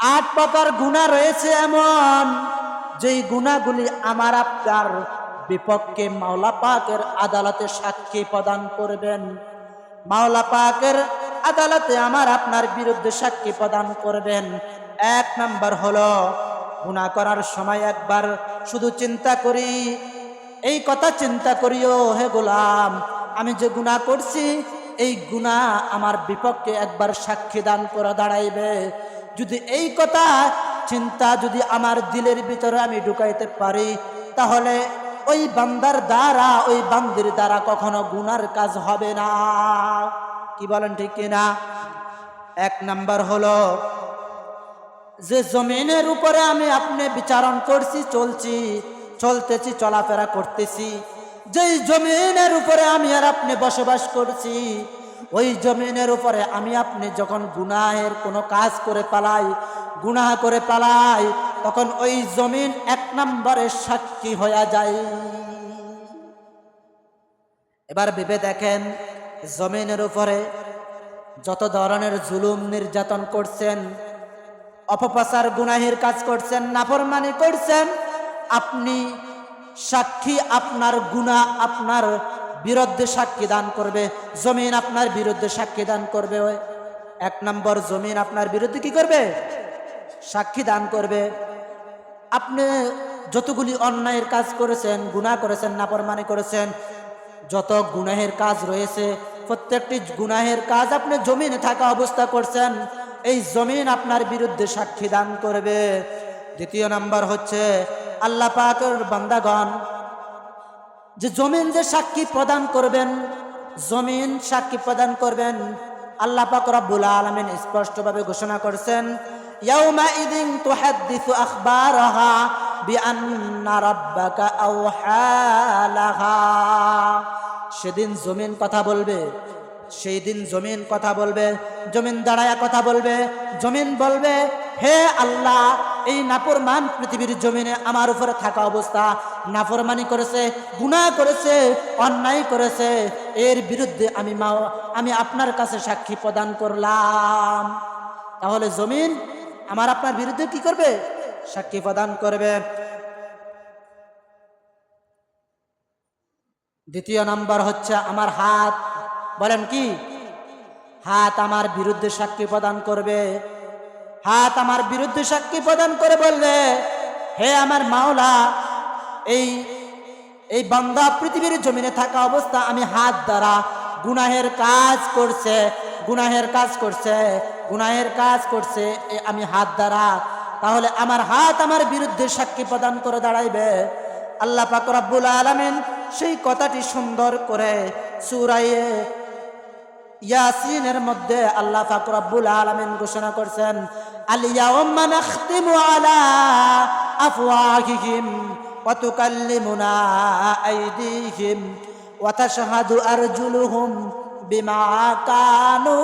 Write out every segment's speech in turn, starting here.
আট প্রকার গুণা রয়েছে এমন, যেই গুণাগুলি আমার আপনার বিপক্ষে মাওলা পাকের আদালতে সাক্ষী প্রদান করবেন। মাওলা পাকের আদালতে আমার আপনার বিরুদ্ধে সাক্ষী প্রদান করবেন। এক নাম্বার হলো, গুণা করার সময় একবার শুধু চিন্তা করি, এই কথা চিন্তা করিও, হে গোলাম, আমি যে গুণা করছি এই গুণা আমার বিপক্ষে একবার সাক্ষী দান করে দাঁড়াইবে। যদি এই কথা চিন্তা যদি আমার দিলের ভিতরে আমি ঢুকাইতে পারি, তাহলে ওই বান্দার দ্বারা, ওই বান্দির দ্বারা কখনো গুনার কাজ হবে না। কি বলেন ঠিক কিনা এক নাম্বার হলো, যে জমিনের উপরে আমি আপনি বিচারণ করছি, চলছি, চলতেছি, চলাফেরা করতেছি যেই জমিনের উপরে আমি আর আপনি বসবাস করছি, ওই জমিনের উপরে আমি আপনি যখন গুনাহের কোনো কাজ করে পালাই, গুনাহ করে পালাই, তখন ওই জমিন এক নম্বরে সাক্ষী হয়ে যায়। এবার ভেবে দেখেন, জমিনের উপরে যত ধরনের জুলুম নির্যাতন করছেন, অপপ্রচার, গুনাহের কাজ করছেন, নাফরমানি করছেন, আপনি সাক্ষী আপনার গুণা আপনার বিরুদ্ধে সাক্ষী দান করবে। জমিন আপনার বিরুদ্ধে সাক্ষী দান করবে এক নম্বর, জমিন আপনার বিরুদ্ধে কি করবে? সাক্ষী দান করবে। আপনি যতগুলি অন্যায়ের কাজ করেছেন, গুনাহ করেছেন, নাফরমানি করেছেন, যত গুনাহের কাজ রয়েছে, প্রত্যেকটি গুনাহের কাজ আপনি জমিনে থাকা অবস্থা করছেন, এই জমিন আপনার বিরুদ্ধে সাক্ষী দান করবে। দ্বিতীয় নাম্বার হচ্ছে আল্লাহ পাকের বান্দাগণ, যে জমিন যে সাক্ষী প্রদান করবেন, জমিন সাক্ষী প্রদান করবেন, আল্লাহ পাক রব্বুল আলামিন স্পষ্টভাবে ঘোষণা করছেন সেদিন জমিন কথা বলবে, সেই দিন জমিন কথা বলবে, জমিন দাঁড়ায়া কথা বলবে, জমিন বলবে হে আল্লাহ, এই নাফরমান পৃথিবীর জমিনে আমার উপরে থাকা অবস্থা নাফরমানি করেছে, গুনাহ করেছে, অন্যায় করেছে। এর বিরুদ্ধে আমি মা, আমি আপনার কাছে সাক্ষী প্রদান করলাম। তাহলে জমিন আমার আপনার বিরুদ্ধে কি করবে? সাক্ষী প্রদান করবে। দ্বিতীয় নাম্বার হচ্ছে আমার হাত। বলেন কি? হাত আমার বিরুদ্ধে সাক্ষী প্রদান করবে। হাত আমার বিরুদ্ধে সাক্ষী প্রদান করে বলবে হে আমার মাওলা, এই এই বান্দা পৃথিবীর জমিনে থাকা অবস্থা আমি হাত দ্বারা গুনাহের কাজ করছে, গুনাহের কাজ করছে, গুনাহের কাজ করছে আমি হাত দ্বারা। তাহলে আমার হাত আমার বিরুদ্ধে সাক্ষী প্রদান করে দাঁড়াইবে। আল্লাহ পাক রব্বুল আলামিন সেই কথাটি সুন্দর করে সুরাইয়ে ইয়াসিনের মধ্যে আল্লাহ পাক রব্বুল আলামিন ঘোষণা করছেন নাখতিমু আলা আফওয়াহিহিম ওয়া তুকাল্লিমুনা আইদিহিম ওয়া তাশহাদু আরজুলুহুম বিমা কানু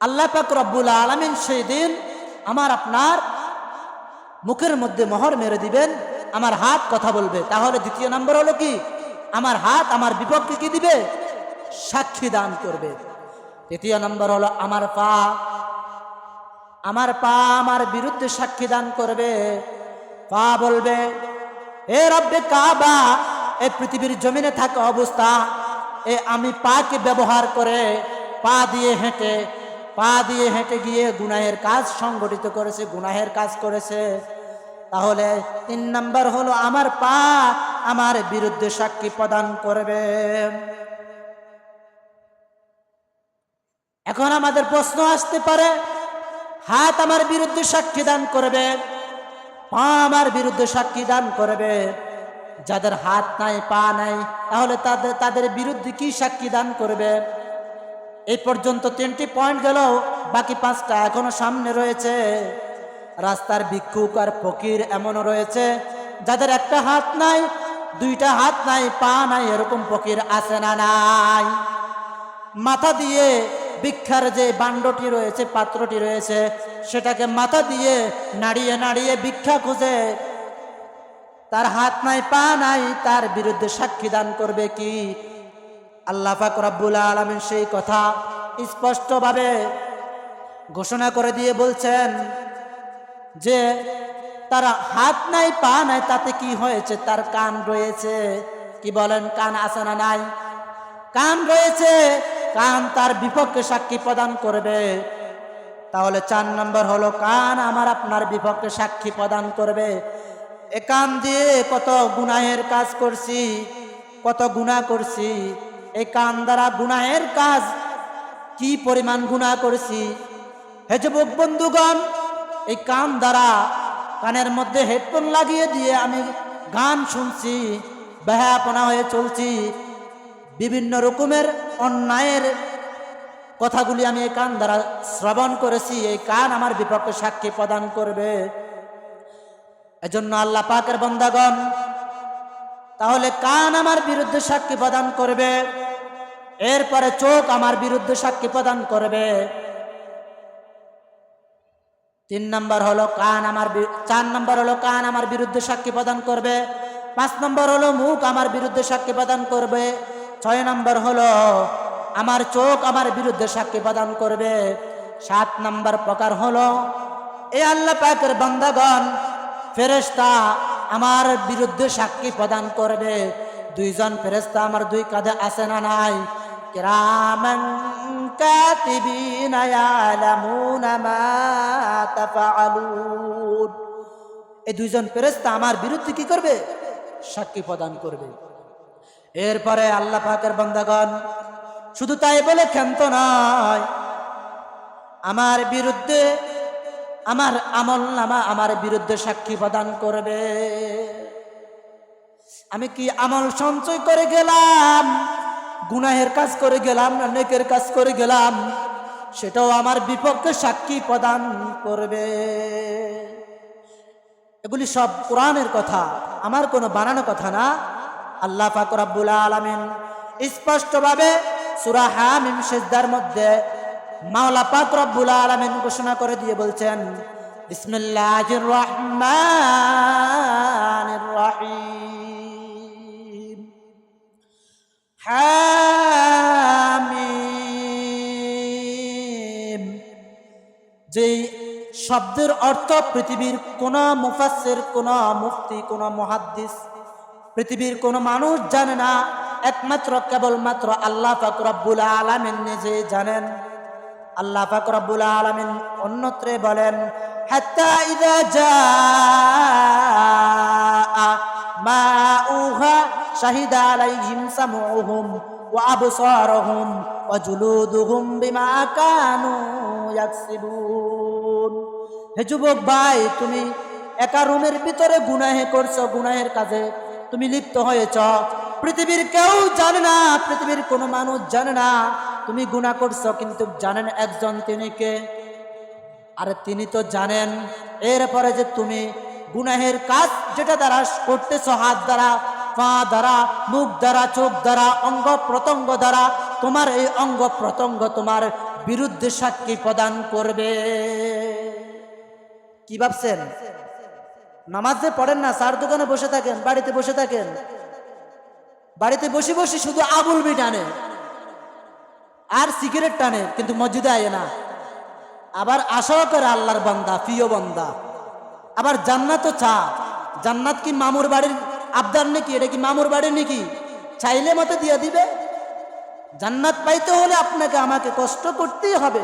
আল্লাহ পাক রব্বুল আলামিন সেই দিন আমার আপনার মুখের মধ্যে মোহর মেরে দিবেন, আমার হাত কথা বলবে। তাহলে দ্বিতীয় নম্বর হলো কি? আমার হাত আমার বিপক্ষে কি দিবে? সাক্ষী দান করবে। তৃতীয় নম্বর হলো আমার পা। আমার পা আমার বিরুদ্ধে সাক্ষী দান করবে। পা বলবে, এ রব্বে কাবা, এ পৃথিবীর জমিনে থাকা অবস্থা, এ আমি পাকে ব্যবহার করে পা দিয়ে হেঁটে, পা দিয়ে হেঁটে গিয়ে গুনাহের কাজ সংগঠিত করেছে, গুনাহের কাজ করেছে। তাহলে তিন নম্বর হলো আমার পা আমার বিরুদ্ধে সাক্ষী প্রদান করবে। এখন আমাদের প্রশ্ন আসতে পারে, হাত আমার বিরুদ্ধে সাক্ষী দান করবে, পা আমার বিরুদ্ধে সাক্ষী দান করবে, যাদের হাত নাই, পা নাই, তাহলে তাদের তাদের বিরুদ্ধে কি সাক্ষী দান করবে? এই পর্যন্ত তিনটি পয়েন্ট গেল, বাকি পাঁচটা এখনও সামনে রয়েছে। রাস্তার ভিক্ষুক আর ফকির এমনও রয়েছে, যাদের একটা হাত নাই, দুইটা হাত নাই, পা নাই, এরকম ফকির আছে না নাই? মাথা দিয়ে ভিক্ষার যে বান্ডটি রয়েছে, পাত্রটি রয়েছে, সেটাকে মাথা দিয়ে নাড়িয়ে নাড়িয়ে ভিক্ষা খুঁজে। তার হাত নাই, পা নাই, তার বিরুদ্ধে সাক্ষী দান করবে কি? আল্লাহ পাক রব্বুল আলমিন সেই কথা স্পষ্টভাবে ঘোষণা করে দিয়ে বলছেন যে, তার হাত নাই, পা নাই, তাতে কি হয়েছে? তার কান রয়েছে। কি বলেন, কান আছে না নাই? কান রয়েছে। কান তার বিপক্ষে সাক্ষী প্রদান করবে। তাহলে চার নম্বর হলো, কান আমার আপনার বিপক্ষে সাক্ষী প্রদান করবে। এ কান দিয়ে কত গুনাহের কাজ করছি, কত গুনাহ করছি এই কান দ্বারা গুনাহের কাজ কি পরিমাণ গুনাহ করছি? হে যুবক বন্ধুগণ, এই কান দ্বারা কানের মধ্যে হেডফোন লাগিয়ে দিয়ে আমি গান শুনছি বেহাপনা হয়ে চলছি। বিভিন্ন রকমের অন্যায়ের কথাগুলি আমি এই কান দ্বারা শ্রবণ করেছি। এই কান আমার বিপক্ষে সাক্ষী প্রদান করবে। এজন্য আল্লাহ পাকের বন্দাগণ, তাহলে কান আমার বিরুদ্ধে সাক্ষী প্রদান করবে, এরপরে চোখ আমার বিরুদ্ধে সাক্ষী প্রদান করবে। তিন নম্বর হলো কান আমার চার নম্বর হলো কান আমার বিরুদ্ধে সাক্ষী প্রদান করবে। পাঁচ নম্বর হলো মুখ আমার বিরুদ্ধে সাক্ষী প্রদান করবে। ছয় নম্বর হলো, আমার চোখ আমার বিরুদ্ধে সাক্ষী প্রদান করবে। সাত নম্বর প্রকার হলো, এ আল্লাহ পাকের বান্দাগণ, ফেরেশতা আমার বিরুদ্ধে সাক্ষী প্রদান করবে। দুইজন ফেরেশতা আমার দুই কাঁধে আছে না নাই? এই দুইজন ফেরেশতা আমার বিরুদ্ধে কি করবে? সাক্ষী প্রদান করবে। এরপরে আল্লাহ পাকের বান্দাগণ শুধু তাই বলে ক্ষান্ত নয়, আমার বিরুদ্ধে, আমার আমল নামা আমার বিরুদ্ধে সাক্ষী প্রদান করবে। আমি কি আমল সঞ্চয় করে গেলাম, গুনাহের কাজ করে গেলাম না নেকের কাজ করে গেলাম, সেটাও আমার বিপক্ষে সাক্ষী প্রদান করবে। এগুলি সব কোরআনের কথা, আমার কোনো বানানো কথা না। আল্লাহ ফাকর আব্বুল আলমিন স্পষ্টভাবে সুরা হামিম সেজদার মধ্যে মাওলা পাক রব্বুল আলমিন ঘোষণা করে দিয়ে বলছেন, বিসমিল্লাহির রহমানির রহিম। হামিম। যেই শব্দের অর্থ পৃথিবীর কোন মুফাসের কোন মুফতি, কোন মহাদ্দিস পৃথিবীর কোন মানুষ জানে না, একমাত্র, কেবলমাত্র আল্লাহ ফাকরাবুল আলমিন নিজে জানেন। আল্লাহ ফাকরাবুল আলমিন অন্যত্রে বলেন আলাইহিম সামউহুম ওয়া বিমা হে যুবক ভাই, তুমি একা রুমের ভিতরে গুনাহে করছ, গুনাহের কাজে তুমি লিপ্ত হয়েছ। পৃথিবীর কেউ জানে না, পৃথিবীর কোনো মানুষ জানে না। তুমি গুনাহ করছ, কিন্তু জানেন একজন তিনি কে? আরে তিনি তো জানেন। এরপরে যে তুমি গুনাহের কাজ যেটা দ্বারা করতেছ, হাত দ্বারা, পা দ্বারা, মুখ দ্বারা, চোখ দ্বারা, অঙ্গ প্রত্যঙ্গ দ্বারা, তোমার এই অঙ্গ প্রত্যঙ্গ তোমার বিরুদ্ধে সাক্ষী প্রদান করবে। কি ভাবছেন? নামাজে পড়েন না চার দোকানে বসে থাকেন, বাড়িতে বসে থাকেন। বাড়িতে বসে বসে শুধু আবুল বি টানে। আর সিগারেট টানে, কিন্তু মসজিদে আয় না। আবার আশাও করে আল্লাহর বান্দা, প্রিয় বান্দা। আবার জান্নাতও চা জান্নাত কি মামুর বাড়ির আবদার নাকি? এটা কি মামুর বাড়ির নাকি? চাইলে মতো দিয়ে দিবে। জান্নাত পাইতে হলে আপনাকে আমাকে কষ্ট করতেই হবে।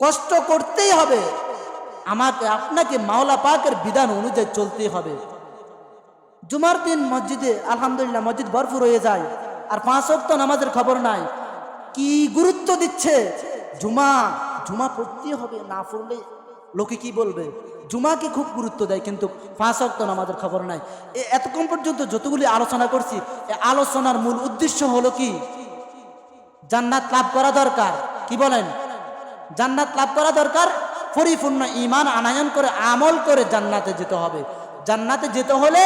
কষ্ট করতেই হবে। আমাকে আপনাকে মাওলা পাকের বিধান অনুযায়ী চলতে হবে। জুমার দিন মসজিদে, আলহামদুলিল্লাহ, মসজিদ ভরপুর হয়ে যায়। আর পাঁচ অক্ত নামাজের খবর নাই। কি গুরুত্ব দিচ্ছে? জুমা জুমা পড়তে হবে, না পড়লে লোকে কি বলবে? জুমাকে খুব গুরুত্ব দেয়, কিন্তু পাঁচ অক্ত নামাজের খবর নাই। এতক্ষণ পর্যন্ত যতগুলি আলোচনা করছি, এ আলোচনার মূল উদ্দেশ্য হলো কি? জান্নাত লাভ করা দরকার। কি বলেন? জান্নাত লাভ করা দরকার? পরিপূর্ণ ইমান আনায়ন করে, আমল করে জান্নাতে যেতে হবে। জান্নাতে যেতে হলে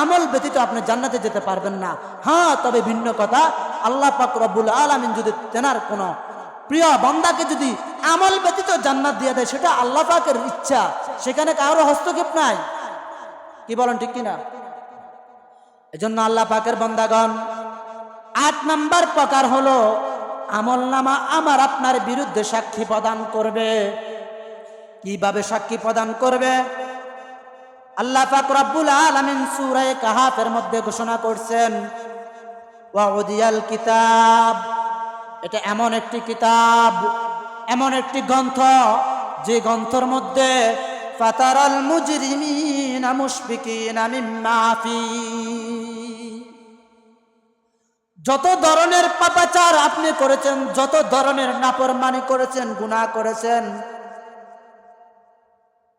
আমল ব্যতীত আপনি জান্নাতে যেতে পারবেন না। হ্যাঁ তবে ভিন্ন কথা, আল্লাহ পাক রব্বুল আলামিন যদি তেনার কোনো প্রিয় বন্দাকে যদি আমল ব্যতীত জান্নাত দিয়ে দেয়, সেটা আল্লাহ পাকের ইচ্ছা। সেখানে কারও হস্তক্ষেপ নাই। কি বলেন, ঠিক কিনা? এজন্য আল্লাহ পাকের বন্দাগণ, আট নাম্বার প্রকার হলো আমল নামা আমার আপনার বিরুদ্ধে সাক্ষী প্রদান করবে। কীভাবে সাক্ষী প্রদান করবে? আল্লাহ পাক রব্বুল আলামিন সূরা কাহাফের মধ্যে ঘোষণা করছেন, ওয়াউদিয়াল কিতাব। এটা এমন একটি কিতাব, এমন একটি গ্রন্থ, যে গ্রন্থর মধ্যে, ফাতারাল মুজরিমিনা মুশফিকিনা মিম্মা ফি। যত ধরনের পাপাচার আপনি করেছেন, যত ধরনের নাফরমানি করেছেন, গুনাহ করেছেন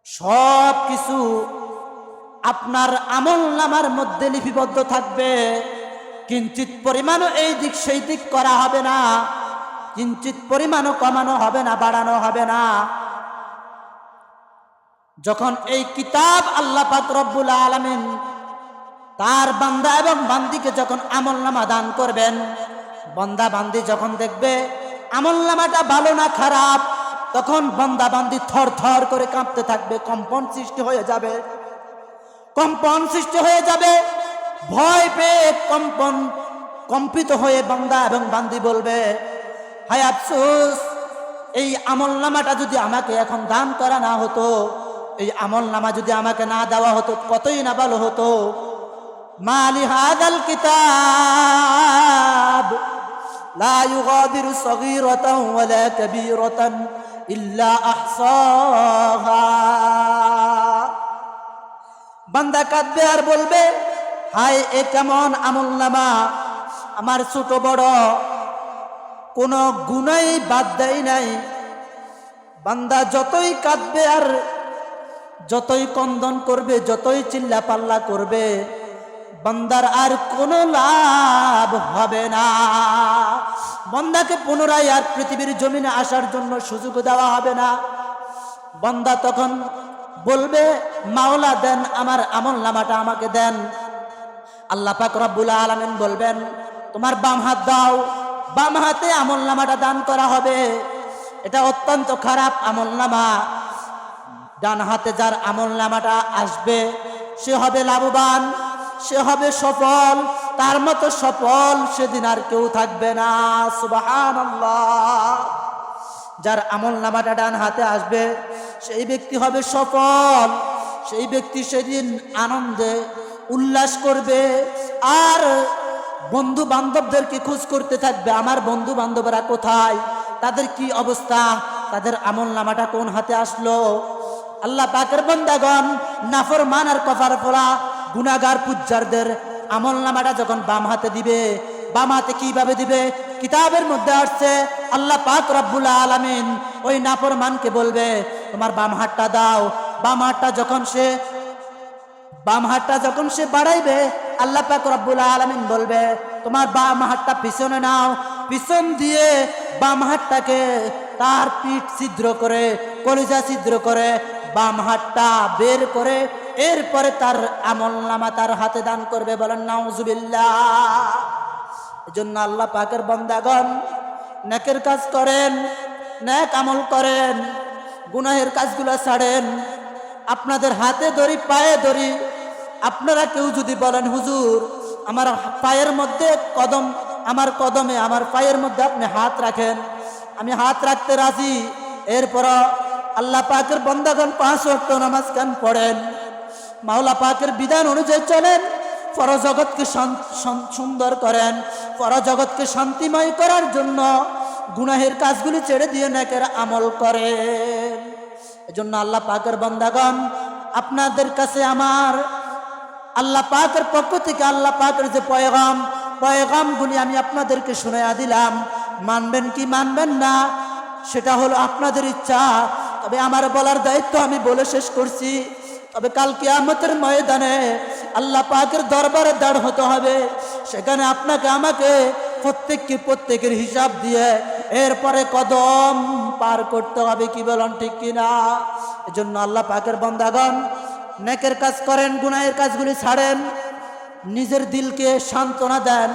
সব কিছু আপনার আমল নামার মধ্যে লিপিবদ্ধ থাকবে। কিঞ্চিত পরিমাণও এই দিক সেই দিক করা হবে না কিঞ্চিত পরিমাণও কমানো হবে না, বাড়ানো হবে না। যখন এই কিতাব আল্লাহ রব্বুল আলামিন তার বান্দা এবং বান্দিকে যখন আমল নামা দান করবেন বন্দা বান্দি যখন দেখবে আমল নামাটা ভালো না খারাপ তখন বান্দাবান্দি থর থর করে কাঁপতে থাকবে, কম্পন সৃষ্টি হয়ে যাবে। কম্পন সৃষ্টি হয়ে যাবে। ভয় পেয়ে কম্পন কম্পিত হয়ে বান্দা এবং বান্দি বলবে হাই আফসোস, এই আমল নামাটা যদি আমাকে এখন দান করা না হতো, এই আমল নামা যদি আমাকে না দেওয়া হতো, কতই না ভালো হতো। মালি কিতাব, লা ইউগাদিরু সগীরাতাও ওয়ালা কাবীরাতান। ইল্লা বান্দা কাঁদবে আর বলবে হাই এ কেমন আমল নামা। আমার ছোট বড় কোনো গুণাই বাদ দেয় নাই। বান্দা যতই কাঁদবে আর যতই কন্দন করবে, যতই চিল্লা পাল্লা করবে, বান্দার আর কোনো লাভ হবে না। বান্দাকে পুনরায় আর পৃথিবীর জমিনে আসার জন্য সুযোগ দেওয়া হবে না। বন্দা তখন বলবে, মাওলা, দেন আমার আমল নামাটা আমাকে দেন। আল্লাহ পাক রব্বুল আলামিন বলবেন, তোমার বাম হাত দাও, বাম হাতে আমল নামাটা দান করা হবে। এটা অত্যন্ত খারাপ আমল নামা। ডান হাতে যার আমল নামাটা আসবে, সে হবে লাভবান, সে হবে সফল। তার মতো সফল সেদিন আর কেউ থাকবে না সুবাহান যার আমল নামাটা ডান হাতে আসবে, সেই ব্যক্তি হবে সফল। সেই ব্যক্তি সেদিন আনন্দে উল্লাস করবে। আর বন্ধু বান্ধবদেরকে খোঁজ করতে থাকবে, আমার বন্ধু বান্ধবরা কোথায়? তাদের কি অবস্থা? তাদের আমল নামাটা কোন হাতে আসলো? আল্লাহ পাকের বন্দাগণ নাফর মান আর কফার ফোলা গুনাগার পুজ্জারদের আমল নামাটা যখন বাম হাতে দিবে, বাম হাতে কীভাবে দিবে? কিতাবের মধ্যে আসছে, আল্লাহ পাক রব্বুল আলামিন ওই নাফর মানকে বলবে, তোমার বাম হাতটা দাও। বাম হাতটা যখন সে, বাম হাতটা যখন সে বাড়াইবে, আল্লাহ পাক রব্বুল আলামিন বলবে, তোমার বাম হাতটা পিছনে নাও। পিছন দিয়ে বাম হাতটাকে তার পিঠ ছিদ্র করে, কলিজা ছিদ্র করে, বাম হাতটা বের করে এরপরে তার আমল নামা তার হাতে দান করবে, বলেন, নাউজুবিল্লাহ। এজন্য আল্লাহ পাকের বন্দাগণ নেকের কাজ করেন, নেক আমল করেন, গুনাহের কাজগুলো ছাড়েন। আপনাদের হাতে ধরি পায়ে ধরি আপনারা কেউ যদি বলেন, হুজুর, আমার পায়ের মধ্যে কদম, আমার কদমে, আমার পায়ের মধ্যে আপনি হাত রাখেন, আমি হাত রাখতে রাজি। এরপর আল্লাহ পাকের বন্দাগণ পাঁচ ওয়াক্ত নামাজ কান পড়েন মাওলা পাকের বিধান অনুযায়ী চলেন। পরজগৎকে শান- শান- সুন্দর করেন। পরজগৎকে শান্তিময় করার জন্য গুনাহের কাজগুলি ছেড়ে দিয়ে নেকের আমল করেন। এজন্য আল্লাহ পাকের বন্দাগণ, আপনাদের কাছে আমার আল্লাহ পাকের পক্ষ থেকে আল্লাহ পাকের যে পয়গাম, পয়গামগুলি আমি আপনাদেরকে শুনাইয়া দিলাম। মানবেন কি মানবেন না, সেটা হলো আপনাদের ইচ্ছা। তবে আমার বলার দায়িত্ব আমি বলে শেষ করছি। তবে কাল কিয়ামতের ময়দানে আল্লাহ পাকের দরবারে দাঁড় হতে হবে। সেখানে আপনাকে, আমাকে প্রত্যেককে প্রত্যেকের হিসাব দিয়ে এরপরে কদম পার করতে হবে, কি বলেন ঠিক কিনা? এজন্য আল্লাহ পাকের বন্দাগণ, নেকের কাজ করেন, গুনাহের কাজগুলি ছাড়েন, নিজের দিলকে সান্ত্বনা দেন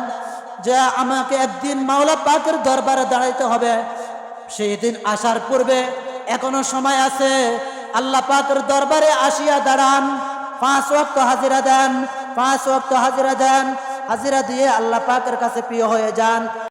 যে আমাকে একদিন মাওলা পাকের দরবারে দাঁড়াইতে হবে। সেই দিন আসার পূর্বে এখনও সময় আছে আল্লাহ পাকের দরবারে আসিয়া দাঁড়ান। পাঁচ ওয়াক্ত হাজিরা দেন, পাঁচ ওয়াক্ত হাজিরা দেন, হাজিরা দিয়ে আল্লাহ পাকের কাছে প্রিয় হয়ে যান।